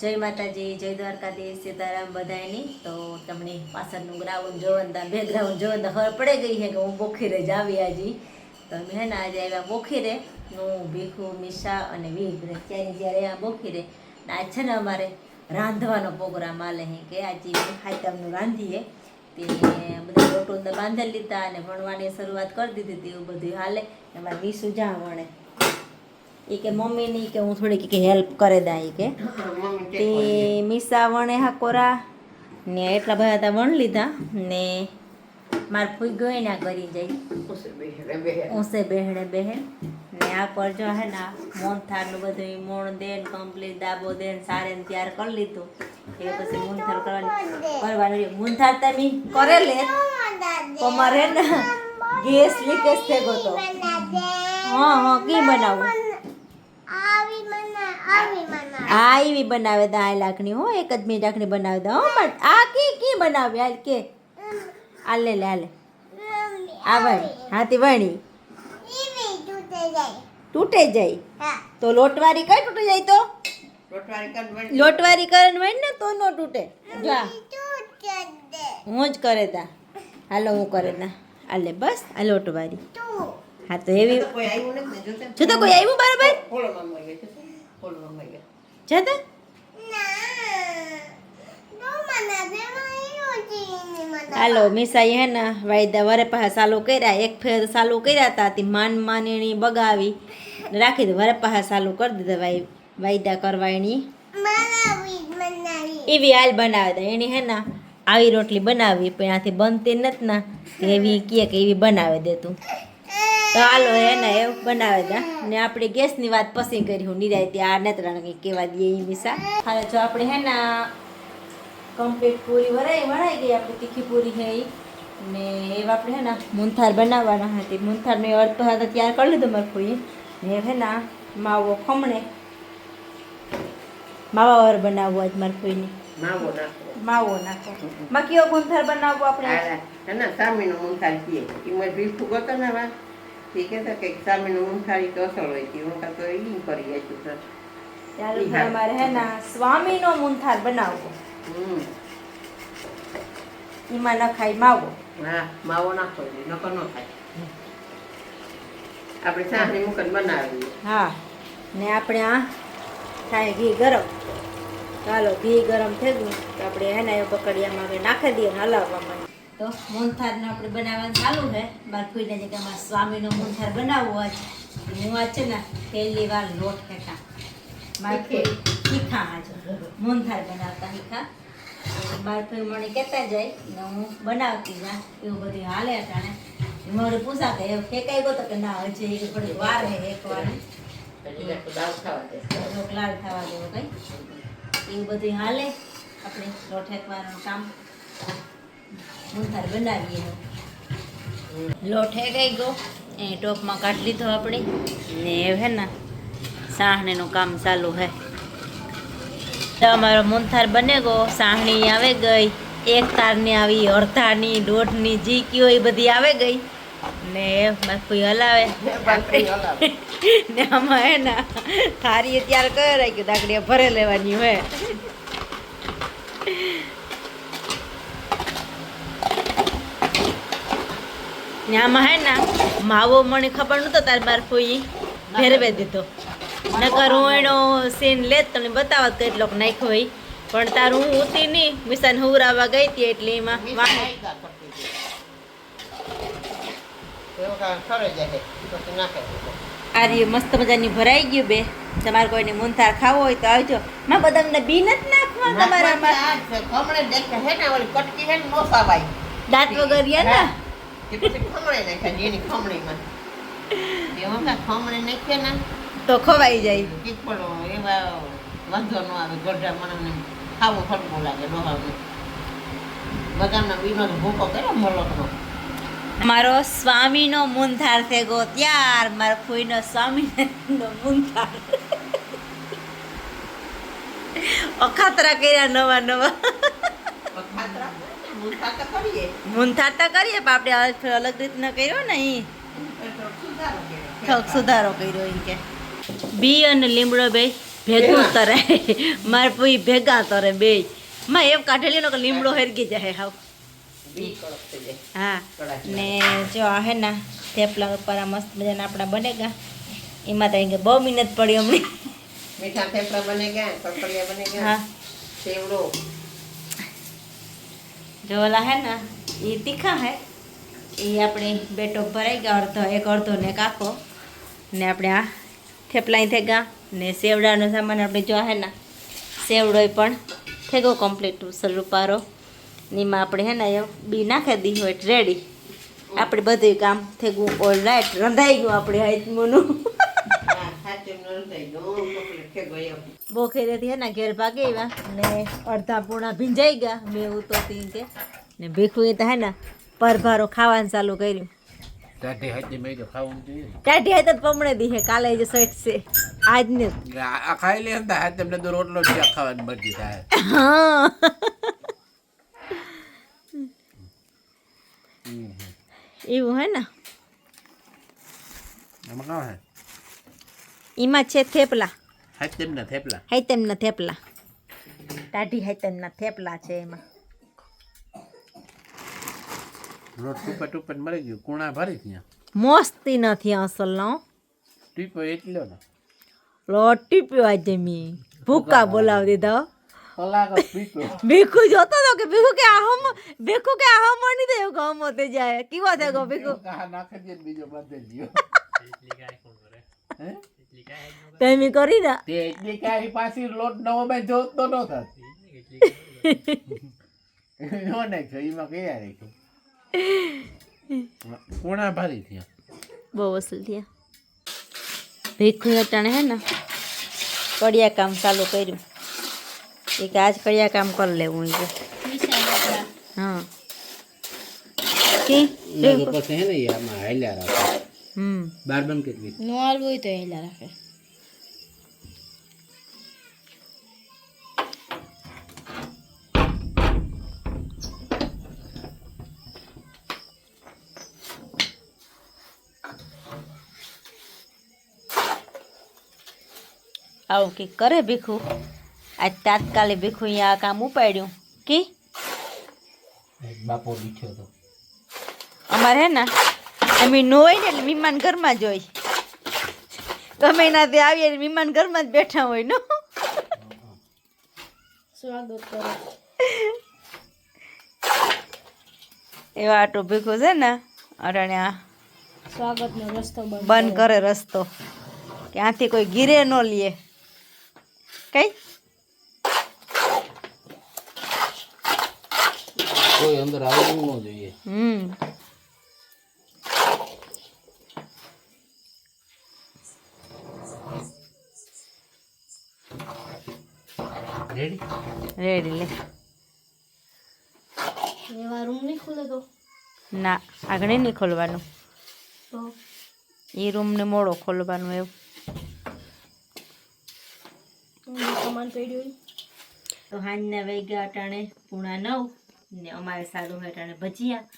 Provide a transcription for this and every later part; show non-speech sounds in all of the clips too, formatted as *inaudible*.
જય માતાજી, જય દ્વારકાધીશ, સીતારામ બધાયની. તો તમને પાછળનું ગ્રાઉન્ડ જોવનતા બે બેકગ્રાઉન્ડ જોવાનું તો ખબર પડે ગઈ છે કે હું બોખીરે જ આવી આજે. તો મેં હે ને આજે આવ્યા બોખીરે હું, ભીખુ, મિશા અને વિહરે ત્યારે જ્યારે આ બોખીરે આજ છે ને અમારે રાંધવાનો પ્રોગ્રામ આલે છે કે આજે આઈટમનું રાંધીએ. તે બધા લોટો અંદર બાંધી લીધા અને ભણવાની શરૂઆત કરી દીધી હતી, એવું બધું હાલે. અમારે વીસું જા વણે એ કે મમ્મીની કે હું થોડીક કે હેલ્પ કરે દા એ કે. તે મીસા વણે હાકોરા ને એટલા બધા તા વણ લીધા ને માર ફૂઈ ગઈ ના કરી જાય. ઊંસે બેહણે બેહે ને આ પર જો હે ને મોનથારનું બધું મોણ દે ને કમ્પ્લીટ દાબો દે ને સારે ને તૈયાર કરી લીધું. એ પછી મૂનથાર કરવાની કરવાનું મૂનથાર તમે કરે લે તો મારે ને ગેસ લીકેજ થઈ ગયો તો. હા હા કી બનાવું. આ એવી બનાવે દા આ લાકડી હો એક જ મિનિટ લાકડી બનાવે દા હો પણ આ કી કી બનાવે હાલ કે. આ લે લે હાલે. આ વણી હાથી વણી. તૂટે જાય. તો લોટવારી કઈ તૂટે જાય તો? લોટવારી કરે ને વણી. ને તો નો તૂટે. જા. હું જ કરે તા હાલો હું કરે ના હાલે બસ આ લોટવારી. હા તો એવી જો તો કોઈ આવ્યું બરાબર? જતા? હાલો મિસાઈ હે ને વાયદા વરે પાસે ચાલુ કર્યા. એક ફેર ચાલુ કર્યા હતા તે માન માનીની બગાવી. રાખી દે, વરે પાસે ચાલુ કરી દીધા વાય વાયદા કરવા એની એવી હાલ બનાવે દે એની હે ને આવી રોટલી બનાવી, પણ આથી બનતી નથી ના એવી કે એવી બનાવી દે તું હાલો હે ને એવું બનાવે તા ને આપણે ગેસની વાત પસંદ કરી હું નિરાયતી આ નેત્રાને કંઈક કહેવા દઈએ એ મિસા હાલો જો આપણે હે ને કમ્પ્લીટ પૂરી વરાઈ વણાઈ ગઈ આપણી તીખી પૂરી છે એ ને એવા આપણે હે ને મૂંથાર બનાવવાના હતી. મૂંથાર મેં અડધો હાથ તૈયાર કરી લીધો મારે કોઈ ને હે ને માવો ખમણે માવા વર બનાવવો આજ મારે કોઈની માવો નાખો માં કયો મૂંથાર બનાવવો આપણે. ના સામીનો મૂંથાર કીએ. એ મેં ભીઠું ગતો ને વા તે કહેતા કે સામીનું મુંથાળી તો અસલ હોય તે હું તો ઈ કરી આપ્યું સર ત્યારે તમારે હે ને સ્વામીનો મૂંથાર બનાવવો હમ એમાં નખાય માવો હા માવો નાખો નકર ન થાય આપણે સાંજની મુકન બનાવીએ હા ને આપણે આ થાય ઘી ગરમ ચાલો ઘી ગરમ થઈ ગયું તો આપણે એને બકડિયામાં હવે નાખી દઈએ હલાવવા માંડીએ તો મૂંથારને આપણે બનાવવાનું ચાલુ છે. બાર કોઈને જગ્યામાં સ્વામીનો મોનથાર બનાવવો હોય હું આ છે ને પહેલી વાર લોટ ફેંકા. મારે તીખા આજે મૂંથાર બનાવતા તીખા કોઈ મને કહેતા જાય ને હું બનાવતી જા એવું બધું હાલે અટાણે. મારે પૂછા કે એવું ફેંકાઈ ગયો તો કે ના હજી એ થોડી વાર હે એક વાર લાલ થવા દેવો કઈ. એવું બધું હાલે. આપણે લોટ હેકવાનું કામ. મૂંથાર બનાવીએ. લોટ હેકાઈ ગયો એ ટોપમાં કાઢી લીધો આપણે. ને હે ને સાહણીનું કામ ચાલુ હે. તો અમારો મૂંથાર બને ગયો સાહણી આવે ગઈ. એક તારની આવી અડધાની દોઢની જી કયો એ બધી આવે ગઈ. ને બસ કોઈ હલાવે. *laughs* ને આમાં હે ને થારી ત્યારે કયો રાખ્યું? દાકડીએ ભરે લેવાની હોય. ને આમાં હે ને માવો મને ખબર નતો તાર બાર કોઈ ભેરવે દીધો. નકર હું એનો સીન લેત તને બતાવત કેટલોક નાખ્યો હોય. પણ તારું હું ઉતી નહીં મિસાન હુરાવા ગઈ હતી એટલે એમાં વાહ. આ મસ્ત મજાની ભરાઈ ગયું બે. તમારે કોઈને મૂંથાર ખાવો હોય તો આવજો. માં બદામને બી નથી નાખવા તમારામાં. ખમણે દેખે હે ને ઓલી કટકી હે ને નો સાવાય દાંત વગર યા ને? તો ખવાઈ જાય. એવા વાંધો ન આવે ગઢા મને ખાવું ખડકું લાગે ડોહાનું બદામના બીનો તો ભૂકો કર્યો મલકનો. મારો સ્વામીનો મૂંથાર થેગો ત્યાર મારા ફોઈનો સ્વામીનો મૂંથાર *laughs* અખાતરા કર્યા નવા નવા. ખાતરા તો કરીએ. પણ આપણે અલગ રીતના કર્યો ને એ સુધારો કર્યો. એમ કે. બી અને લીમડો બે ભેગું તરે. મારે પૂરી ભેગા તરે બે. માં એમ કાઢેલી નો કે લીમડો હરગી જાય હાવ. હા. ને જો આ હે ના થેપલા ઉપર આ મસ્ત મજાના આપણા બને ગયા. એમાં તો કે બહુ મહેનત પડી અમને. મીઠા થેપલા બને ગયા પકડિયા બને ગયા. હા. સેવડો. જો ઓલા હે ને એ તીખા હે. એ આપણે બેટો ભરાઈ ગયા, અડધો, એક અડધો ને કાકો ને આપણે આ થેપલાઈ થેગા ને સેવડાનો સામાન આપણે જો હે ને, સેવડો પણ થેગો કમ્પ્લીટ રૂપારો. ને એમાં આપણે હે ને બી નાખી દી હોય રેડી આપણે બધું કામ થેગું ઓલ રાઈટ રંધાઈ ગયું આપણે હાથમોનું બોખેરેથી હે ને ઘેર ભાગી આવ્યા ને અડધા પૂણા ભીંજાઈ ગયા મેં ઉતરતી કે. ને ભીખું તો હે ને પરભારો ખાવાનું ચાલુ કર્યું. ટાઢી હાથની મેં તો ખાવું ટાઢી હાથ પમણે દી કાલે જે સેટ છે. આજને ને. આ ખાઈ લે હાથ તેમને તો રોટલો જ ખાવાની મરજી થાય. હા. એવું હે ને. આમાં કાં હે એમાં છે થેપલા. હાઈ તેમના થેપલા. હાઈતમના થેપલા. ટાઢી હાઈતમના થેપલા છે એમાં. રોટ ટૂપા ટૂપા મરી ગયું. કુણા ભરી ત્યાં. મસ્તી નથી અસલનો. ટીપો એટલો ને. લોટ ટીપ્યો આજે મી. ભૂકા બોલાવી દીધા કલાક ભીખુ જોતો તો કે ભીખુ કે આહો હમ ભીખુ કે આહો મણી દેવ કે હોતે જાય. કેવો થયો ગો ભીખુ? નાખી દે ને બીજો કોણ કરે હે? તેમી કરી ના. તે એટલી કાંઈ પાછી લોટ નવો માં જોત ન થાત નો નાખ્યો એમાં કયા રાખ્યો? કુણા ભરી ત્યાં બહુ વસૂલ થયા. ભીખુ અટાણે હે ને કડિયા કામ ચાલુ કર્યું. એક આજ કડિયા કામ કરી લેવું એ હા. કી? પછી હે ને આમાં હાલ્યા રાખે. હમ. બાર બંધ કેટલી નો હાલવું હોય તો હેલા રાખે. આવું કે કરે ભીખું? આજ તાત્કાલિક ભીખું અહીંયા આ કામ ઉપાડ્યું. કે? બાપો બીઠ્યો હતો અમારે હે ને? *laughs* અમે ન હોય ને એટલે મહેમાન ઘરમાં જ હોય. તમે એનાથી આવીએ એટલે મહેમાન ઘરમાં જ બેઠા હોય નો? સ્વાગત કરો. એવા આટો ભેગો છે ને અરણ્યા સ્વાગતનો રસ્તો બંધ બંધ કરે રસ્તો. કે આથી કોઈ ગીરે ન લે. કઈ? કોઈ અંદર આવવું ન જોઈએ. હમ. રેડી રેડી લે. એવા રૂમ નહીં ખુલે તો? ના આગળ નહીં ખોલવાનું. તો? એ રૂમને મોડો ખોલવાનું એવું. સામાન પડ્યું તો હાંજના વાગ્યા અટાણે પૂણા નવ ને અમારે સારું અટાણે ભજીયા.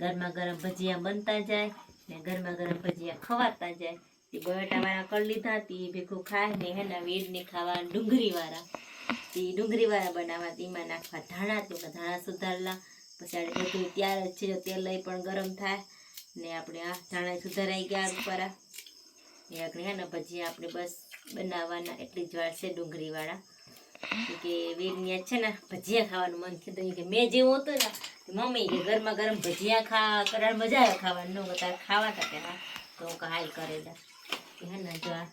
ગરમા ગરમ ભજીયા બનતા જાય ને ગરમા ગરમ ભજીયા ખવાતા જાય. તે બટાવાળા કરી લીધા તે ભેગું ખાય ને હેના વેડની ખાવા ડુંગળીવાળા. તે ડુંગળીવાળા બનાવવા તેમાં નાખવા ધાણા તો કે ધાણા સુધારલા. પછી આપણે બધું ત્યાર જ છે જો તેલ લઈ પણ ગરમ થાય. ને આપણે આ ધાણા સુધારાઈ ગયા ઉપર એ હે ને ભજીયા આપણે બસ બનાવવાના, એટલી જ વાર છે ડુંગળીવાળા. કે વીરની છે ને ભજીયા ખાવાનું મન થયું કે મેં જેવું હતું ને મમ્મી કે ગરમા ગરમ ભજીયા ખા કરાર મજા આવે ખાવાનું તારે ખાવા તા કે તો હું હાલ કરેલા હે ને જો આ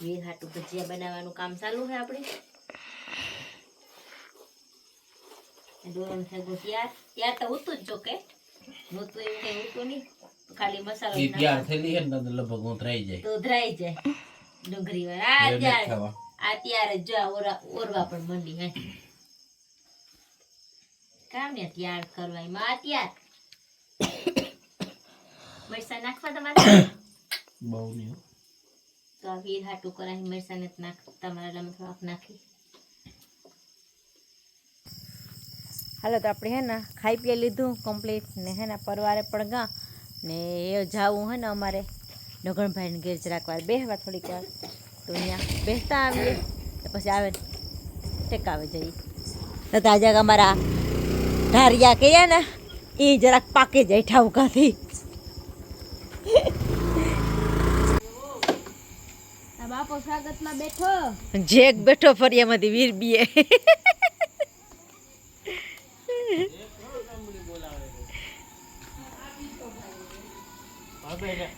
વીર હાટું ભજીયા બનાવવાનું કામ ચાલુ છે આપણે. દોરણ થઈ ત્યાર ત્યાર તો ઉતું જ જો કે નહોતું એવું કઈ ઉતું નહીં ખાલી મસાલો ત્યાર થયેલી હે ને લગભગ હું જાય તો ધરાઈ જાય ડુંગળી વાળા આ આ ત્યારે જ ઓરા ઓરવા પણ મંડી હે કામ ને ત્યાર કરવા એમાં ત્યાર મરસા નાખવા તમારે બહુ નહીં તો આ વીર હાટું કરાવી મરસા નથી નાખ તમારા નાખી હાલો તો આપણે હે ને ખાઈ પી લીધું કમ્પ્લીટ ને હે ને પરવારે પણ ગા. ને એ જાવું હે ને અમારે નગણભાઈને ઘેર જરાક વાર બેહવા થોડીક વાર. તો અહીંયા બેસતા આવીએ. પછી આવે ટેકાવે જઈએ. તો તાજા અમારા ધારિયા કહીએ ને એ જરાક પાકે જાય ઠાવકાથી. આ બાપો સ્વાગતમાં બેઠો. જેક બેઠો ફરિયામાંથી વીર બીએ લે.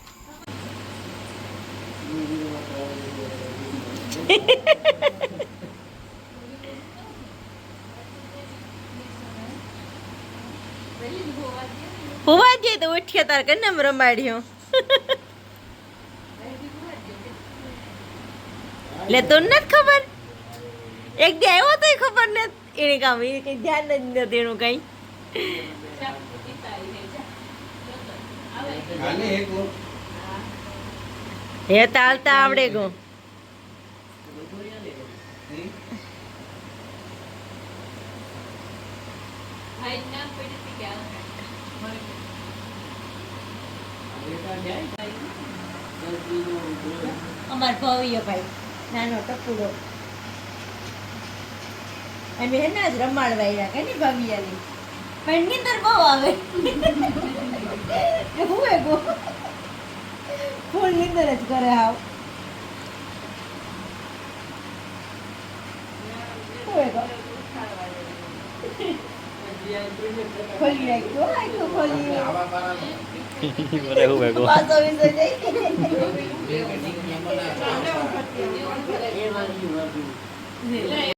હોવા તો ઉઠ્યા તાર કે એમ રમાડ્યો. લે તો નથી ખબર? એક દે આવ્યો તો ખબર નથી. એને કામ એ કઈ ધ્યાન જ નથી એનું કઈ. હે તાલતા આવડે ગો. અમાર ભવ્ય ભાઈ નાનો ટપુડો. અને હે ને જ રમાડવા આવ્યા કે ની ભવ્યાની? પણ નીંદર બહુ આવે. એ હું ગો? ફૂલ નીંદર જ કરે હાવ હુએ ગો? ખોલી નાખ્યો આખું ખોલી. બરે હું ભેગો પાછો વિસો જઈ. એ વાળી વાળી